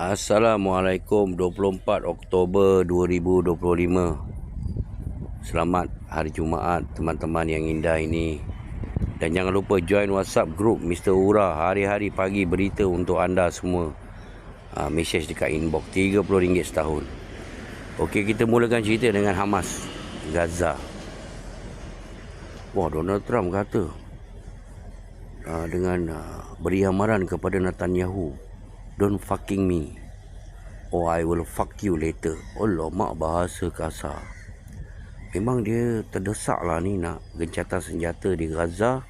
Assalamualaikum 24 Oktober 2025 Selamat hari Jumaat teman-teman yang indah ini. Dan jangan lupa join WhatsApp group Mr. Ura Hari-hari pagi berita untuk anda semua. Uh, Message dekat inbox RM30 setahun. Okey kita mulakan cerita dengan Hamas Gaza. Wah Donald Trump kata uh, Dengan uh, beri amaran kepada Netanyahu Don't fucking me Or I will fuck you later. Allah mak bahasa kasar. Memang dia terdesak lah ni nak gencatan senjata di Gaza.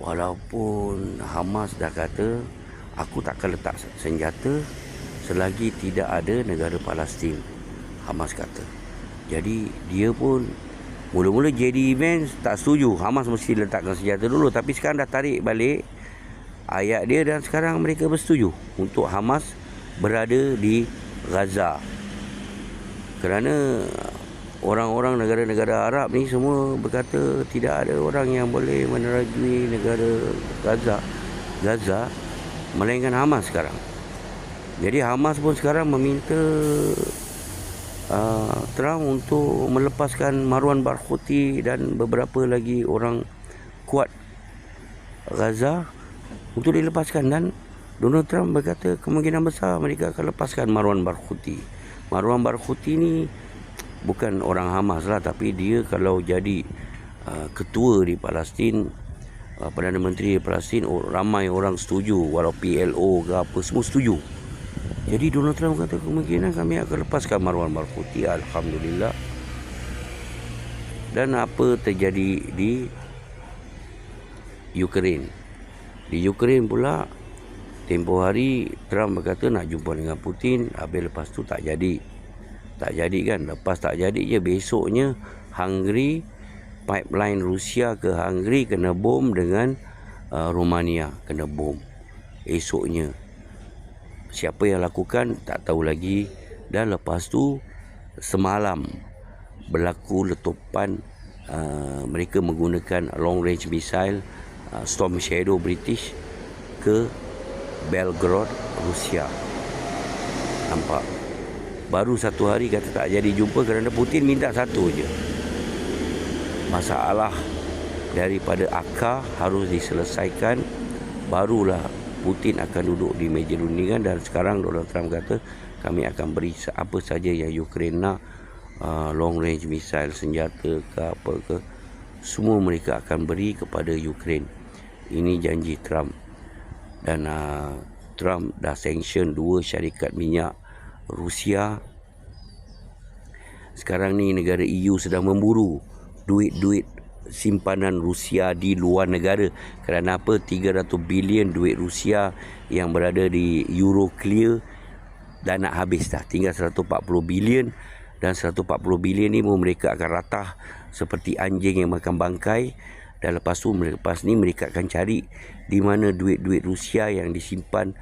Walaupun Hamas dah kata Aku takkan letak senjata Selagi tidak ada negara Palestin Hamas kata. Jadi dia pun Mula-mula JD Events tak setuju. Hamas mesti letakkan senjata dulu. Tapi sekarang dah tarik balik ayat dia dan sekarang mereka bersetuju untuk Hamas berada di Gaza. Kerana orang-orang negara-negara Arab ni semua berkata tidak ada orang yang boleh menerajui negara Gaza. Gaza melainkan Hamas sekarang. Jadi Hamas pun sekarang meminta uh, Trump untuk melepaskan Marwan Barghouti dan beberapa lagi orang kuat Gaza untuk dilepaskan dan Donald Trump berkata kemungkinan besar mereka akan lepaskan Marwan Barghouti. Marwan Barghouti ni bukan orang Hamas lah tapi dia kalau jadi uh, ketua di Palestin uh, Perdana Menteri Palestin oh, ramai orang setuju walau PLO ke apa semua setuju. Jadi Donald Trump kata kemungkinan kami akan lepaskan Marwan Barghouti alhamdulillah. Dan apa terjadi di Ukraine? Di Ukraine pula Tempoh hari Trump berkata nak jumpa dengan Putin Habis lepas tu tak jadi. Tak jadi kan? Lepas tak jadi je besoknya Hungary Pipeline Rusia ke Hungary Kena bom dengan uh, Romania Kena bom Esoknya. Siapa yang lakukan Tak tahu lagi. Dan lepas tu Semalam Berlaku letupan uh, Mereka menggunakan long range missile Uh, Storm Shadow British ke Belgrade, Rusia. Nampak? Baru satu hari kata tak jadi jumpa kerana Putin minta satu je. Masalah daripada akar harus diselesaikan barulah Putin akan duduk di meja rundingan dan sekarang Donald Trump kata kami akan beri apa saja yang Ukraine nak uh, long range missile senjata ke apa ke semua mereka akan beri kepada Ukraine ini janji Trump. Dan uh, Trump dah sanction dua syarikat minyak Rusia. Sekarang ni negara EU sedang memburu duit-duit simpanan Rusia di luar negara. Kerana apa? 300 bilion duit Rusia yang berada di Euroclear dah nak habis dah. Tinggal 140 bilion. Dan 140 bilion ni mereka akan ratah seperti anjing yang makan bangkai dan lepas tu lepas ni mereka akan cari di mana duit-duit Rusia yang disimpan.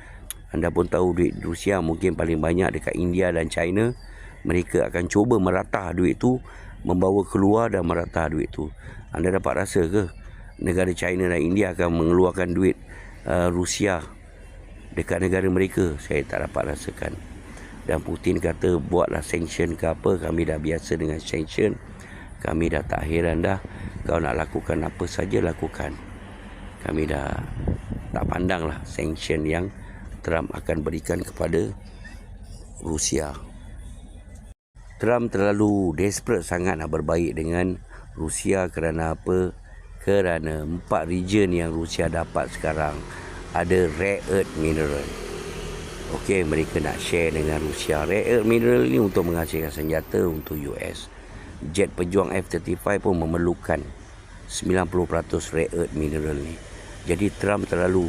Anda pun tahu duit Rusia mungkin paling banyak dekat India dan China. Mereka akan cuba meratah duit tu membawa keluar dan meratah duit tu. Anda dapat rasa ke negara China dan India akan mengeluarkan duit uh, Rusia dekat negara mereka? Saya tak dapat rasakan. Dan Putin kata buatlah sanction ke apa kami dah biasa dengan sanction kami dah tak heran dah. Kau nak lakukan apa saja lakukan. Kami dah tak pandang lah sanction yang Trump akan berikan kepada Rusia. Trump terlalu desperate sangat nak berbaik dengan Rusia kerana apa? Kerana empat region yang Rusia dapat sekarang ada rare earth mineral. Okey, mereka nak share dengan Rusia. Rare earth mineral ni untuk menghasilkan senjata untuk US jet pejuang F-35 pun memerlukan 90% rare earth mineral ni. Jadi Trump terlalu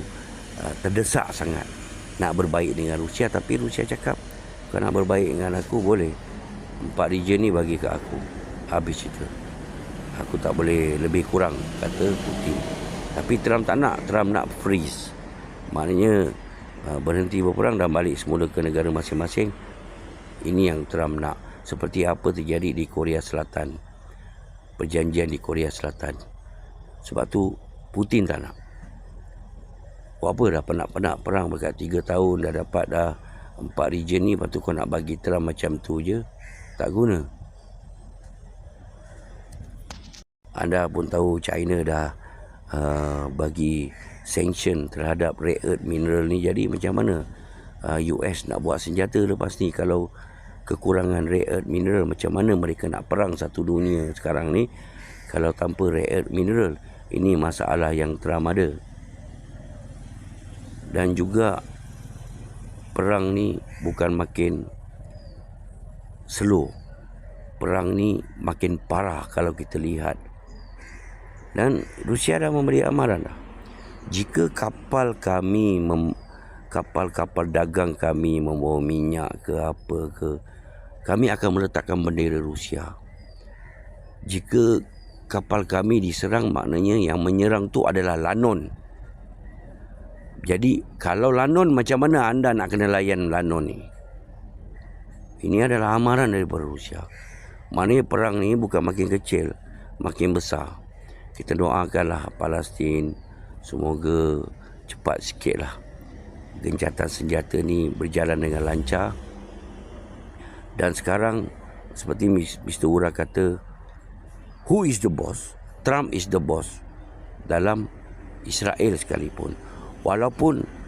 uh, terdesak sangat nak berbaik dengan Rusia tapi Rusia cakap kau nak berbaik dengan aku boleh. Empat region ni bagi ke aku. Habis itu. Aku tak boleh lebih kurang kata Putin. Tapi Trump tak nak. Trump nak freeze. Maknanya uh, berhenti berperang dan balik semula ke negara masing-masing. Ini yang Trump nak seperti apa terjadi di Korea Selatan. Perjanjian di Korea Selatan. Sebab tu Putin tak nak. Buat apa dah penat-penat perang? Berkat 3 tahun dah dapat dah empat region ni lepas tu kau nak bagi Trump macam tu je. Tak guna. Anda pun tahu China dah uh, bagi sanction terhadap rare earth mineral ni. Jadi macam mana uh, US nak buat senjata lepas ni? Kalau kekurangan rare earth mineral. Macam mana mereka nak perang satu dunia sekarang ni? Kalau tanpa rare earth mineral ini masalah yang Trump ada. Dan juga perang ni bukan makin slow. Perang ni makin parah kalau kita lihat. Dan Rusia dah memberi amaran dah. Jika kapal kami mem, kapal-kapal dagang kami membawa minyak ke apa ke kami akan meletakkan bendera Rusia jika kapal kami diserang maknanya yang menyerang tu adalah Lanon jadi kalau Lanon macam mana anda nak kena layan Lanon ni? Ini adalah amaran daripada Rusia. Maknanya perang ni bukan makin kecil, makin besar. Kita doakanlah Palestin semoga cepat sikitlah gencatan senjata ni berjalan dengan lancar. Dan sekarang seperti Mr. Ura kata, who is the boss? Trump is the boss dalam Israel sekalipun. Walaupun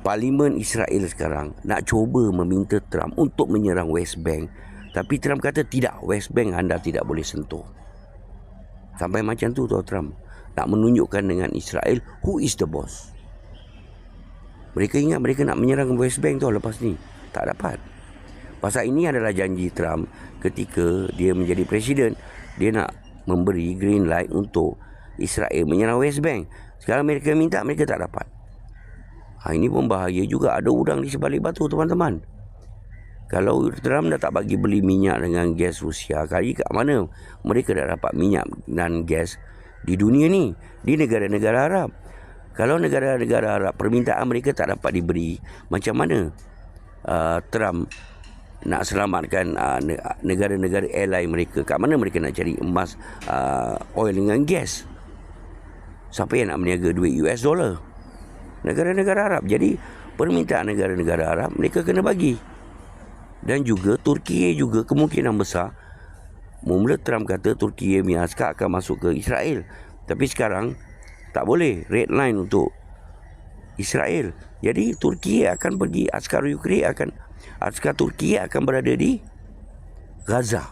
Parlimen Israel sekarang nak cuba meminta Trump untuk menyerang West Bank tapi Trump kata tidak West Bank anda tidak boleh sentuh sampai macam tu tuan Trump nak menunjukkan dengan Israel who is the boss mereka ingat mereka nak menyerang West Bank tu lepas ni tak dapat pasal ini adalah janji Trump ketika dia menjadi presiden dia nak memberi green light untuk Israel menyerang West Bank sekarang mereka minta mereka tak dapat. Ha, ini pun bahaya juga ada udang di sebalik batu teman-teman. Kalau Trump dah tak bagi beli minyak dengan gas Rusia, kali kat mana mereka dah dapat minyak dan gas di dunia ni, di negara-negara Arab. Kalau negara-negara Arab permintaan mereka tak dapat diberi, macam mana uh, Trump nak selamatkan uh, negara-negara airline mereka? Kat mana mereka nak cari emas, uh, oil dengan gas? Siapa yang nak meniaga duit US dollar? Negara-negara Arab. Jadi permintaan negara-negara Arab mereka kena bagi. Dan juga Turki juga kemungkinan besar Mula Trump kata Turki punya askar akan masuk ke Israel. Tapi sekarang tak boleh red line untuk Israel. Jadi Turki akan pergi askar Ukraine akan askar Turki akan berada di Gaza.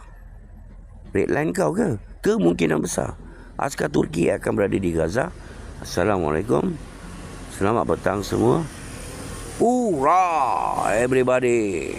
Red line kau ke? Kemungkinan besar askar Turki akan berada di Gaza. Assalamualaikum. Selamat petang semua. Hurrah everybody.